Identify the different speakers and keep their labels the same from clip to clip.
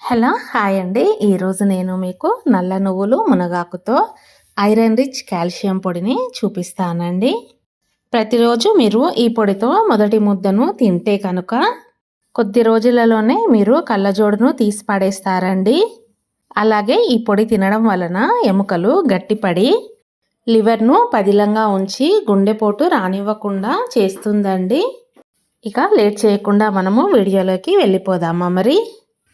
Speaker 1: Hello hi అండి. ఈరోజు నేను మీకు నల్ల నువ్వులు మునగాకుతో ఐరన్ రిచ్ కాల్షియం పొడిని చూపిస్తానండి. ప్రతిరోజు మీరు ఈ పొడితో మొదటి ముద్దను తింటే కనుక కొద్ది రోజులలోనే మీరు కళ్ళజోడును తీసి పడేస్తారండి. అలాగే ఈ పొడి తినడం వలన ఎముకలు గట్టిపడి లివర్ను పదిలంగా ఉంచి గుండెపోటు రానివ్వకుండా చేస్తుందండి. ఇక లేట్ చేయకుండా మనము వీడియోలోకి వెళ్ళిపోదామా మరి?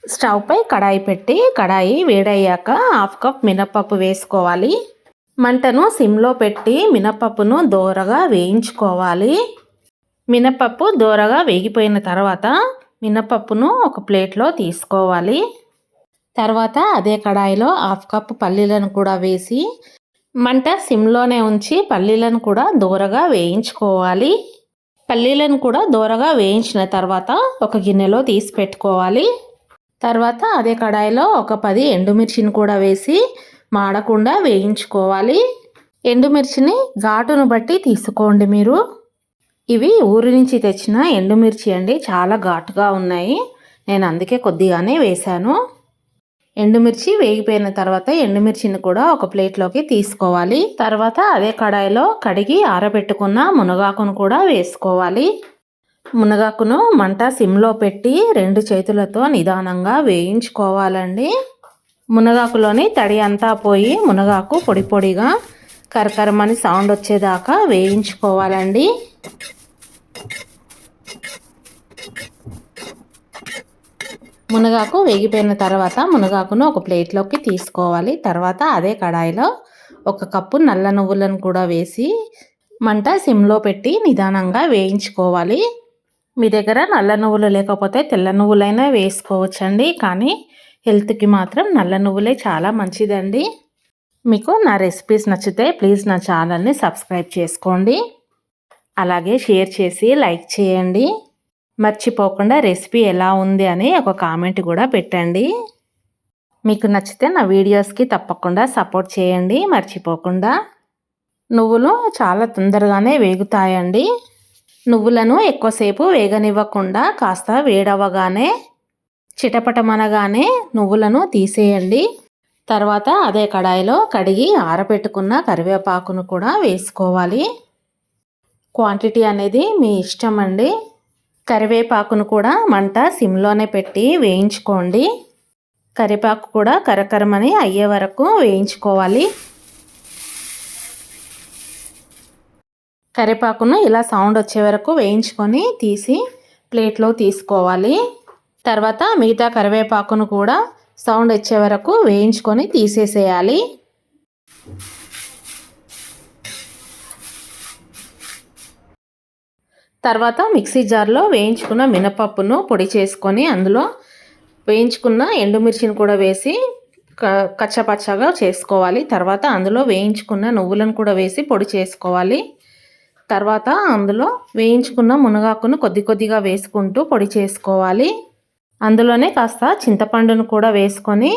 Speaker 1: స్టవ్ పై కడాయి పెట్టి కడాయి వేడయ్యాక హాఫ్ కప్ మినప్పప్పు వేసుకోవాలి. మంటను సిమ్లో పెట్టి మినప్పప్పును దోరగా వేయించుకోవాలి. మినప్పప్పు దోరగా వేగిపోయిన తర్వాత మినప్పప్పును ఒక ప్లేట్లో తీసుకోవాలి. తర్వాత అదే కడాయిలో హాఫ్ కప్ పల్లీలను కూడా వేసి మంట సిమ్లోనే ఉంచి పల్లీలను కూడా దూరగా వేయించుకోవాలి. పల్లీలను కూడా దూరగా వేయించిన తర్వాత ఒక గిన్నెలో తీసి పెట్టుకోవాలి. తర్వాత అదే కడాయిలో ఒక పది ఎండుమిర్చిని కూడా వేసి మాడకుండా వేయించుకోవాలి. ఎండుమిర్చిని ఘాటును బట్టి తీసుకోండి మీరు. ఇవి ఊరి నుంచి తెచ్చిన ఎండుమిర్చి అండి చాలా ఘాటుగా ఉన్నాయి. నేను అందుకే కొద్దిగానే వేశాను. ఎండుమిర్చి వేగిపోయిన తర్వాత ఎండుమిర్చిని కూడా ఒక ప్లేట్లోకి తీసుకోవాలి. తర్వాత అదే కడాయిలో కడిగి ఆరబెట్టుకున్న మునగాకును కూడా వేసుకోవాలి. మునగాకును మంట సిమ్లో పెట్టి రెండు చేతులతో నిదానంగా వేయించుకోవాలండి. మునగాకులోని తడి అంతా పోయి మునగాకు పొడి పొడిగా కరకరమని సౌండ్ వచ్చేదాకా వేయించుకోవాలండి. మునగాకు వేగిపోయిన తర్వాత మునగాకును ఒక ప్లేట్లోకి తీసుకోవాలి. తర్వాత అదే కడాయిలో ఒక కప్పు నల్ల నువ్వులను కూడా వేసి మంట సిమ్లో పెట్టి నిదానంగా వేయించుకోవాలి. మీ దగ్గర నల్ల నువ్వులు లేకపోతే తెల్ల నువ్వులైనా వేసుకోవచ్చండి. కానీ హెల్త్కి మాత్రం నల్ల నువ్వులే చాలా మంచిదండి. మీకు నా రెసిపీస్ నచ్చితే ప్లీజ్ నా ఛానల్ని సబ్స్క్రైబ్ చేసుకోండి. అలాగే షేర్ చేసి లైక్ చేయండి. మర్చిపోకుండా రెసిపీ ఎలా ఉంది అని ఒక కామెంట్ కూడా పెట్టండి. మీకు నచ్చితే నా వీడియోస్కి తప్పకుండా సపోర్ట్ చేయండి. మర్చిపోకుండా. నువ్వులు చాలా తొందరగానే వేగుతాయండి. నువ్వులను ఎక్కువసేపు వేగనివ్వకుండా కాస్త వేడవగానే చిటపటమనగానే నువ్వులను తీసేయండి. తర్వాత అదే కడాయిలో కడిగి ఆరబెట్టుకున్న కరివేపాకును కూడా వేసుకోవాలి. క్వాంటిటీ అనేది మీ ఇష్టం అండి. కరివేపాకును కూడా మంట సిమ్లోనే పెట్టి వేయించుకోండి. కరివేపాకు కూడా కరకరమని అయ్యే వరకు వేయించుకోవాలి. కరివేపాకును ఇలా సౌండ్ వచ్చే వరకు వేయించుకొని తీసి ప్లేట్లో తీసుకోవాలి. తర్వాత మిగతా కరివేపాకును కూడా సౌండ్ వచ్చే వరకు వేయించుకొని తీసేసేయాలి. తర్వాత మిక్సీ జార్లో వేయించుకున్న మినపప్పును పొడి చేసుకొని అందులో వేయించుకున్న ఎండుమిర్చిని కూడా వేసి కచ్చపచ్చగా చేసుకోవాలి. తర్వాత అందులో వేయించుకున్న నువ్వులను కూడా వేసి పొడి చేసుకోవాలి. తర్వాత అందులో వేయించుకున్న మునగాకును కొద్ది కొద్దిగా వేసుకుంటూ పొడి చేసుకోవాలి. అందులోనే కాస్త చింతపండును కూడా వేసుకొని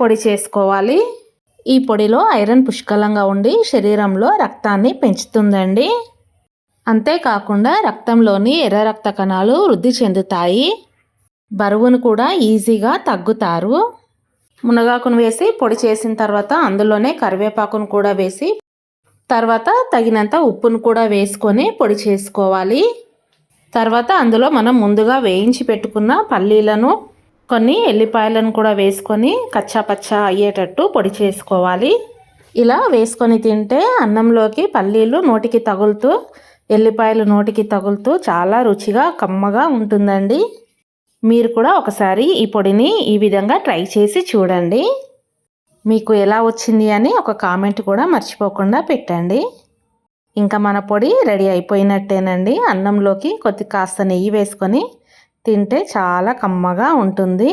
Speaker 1: పొడి చేసుకోవాలి. ఈ పొడిలో ఐరన్ పుష్కలంగా ఉండి శరీరంలో రక్తాన్ని పెంచుతుందండి. అంతేకాకుండా రక్తంలోని ఎర్ర రక్త కణాలు వృద్ధి చెందుతాయి. బరువును కూడా ఈజీగా తగ్గుతారు. మునగాకును వేసి పొడి చేసిన తర్వాత అందులోనే కరివేపాకును కూడా వేసి తర్వాత తగినంత ఉప్పును కూడా వేసుకొని పొడి చేసుకోవాలి. తర్వాత అందులో మనం ముందుగా వేయించి పెట్టుకున్న పల్లీలను కొన్ని ఎల్లిపాయలను కూడా వేసుకొని కచ్చాపచ్చా అయ్యేటట్టు పొడి చేసుకోవాలి. ఇలా వేసుకొని తింటే అన్నంలోకి పల్లీలు నోటికి తగులుతూ ఎల్లిపాయలు నోటికి తగులుతూ చాలా రుచిగా కమ్మగా ఉంటుందండి. మీరు కూడా ఒకసారి ఈ పొడిని ఈ విధంగా ట్రై చేసి చూడండి. మీకు ఎలా వచ్చింది అని ఒక కామెంట్ కూడా మర్చిపోకుండా పెట్టండి. ఇంకా మన పొడి రెడీ అయిపోయినట్టేనండి. అన్నంలోకి కొద్ది కాస్త నెయ్యి వేసుకొని తింటే చాలా కమ్మగా ఉంటుంది.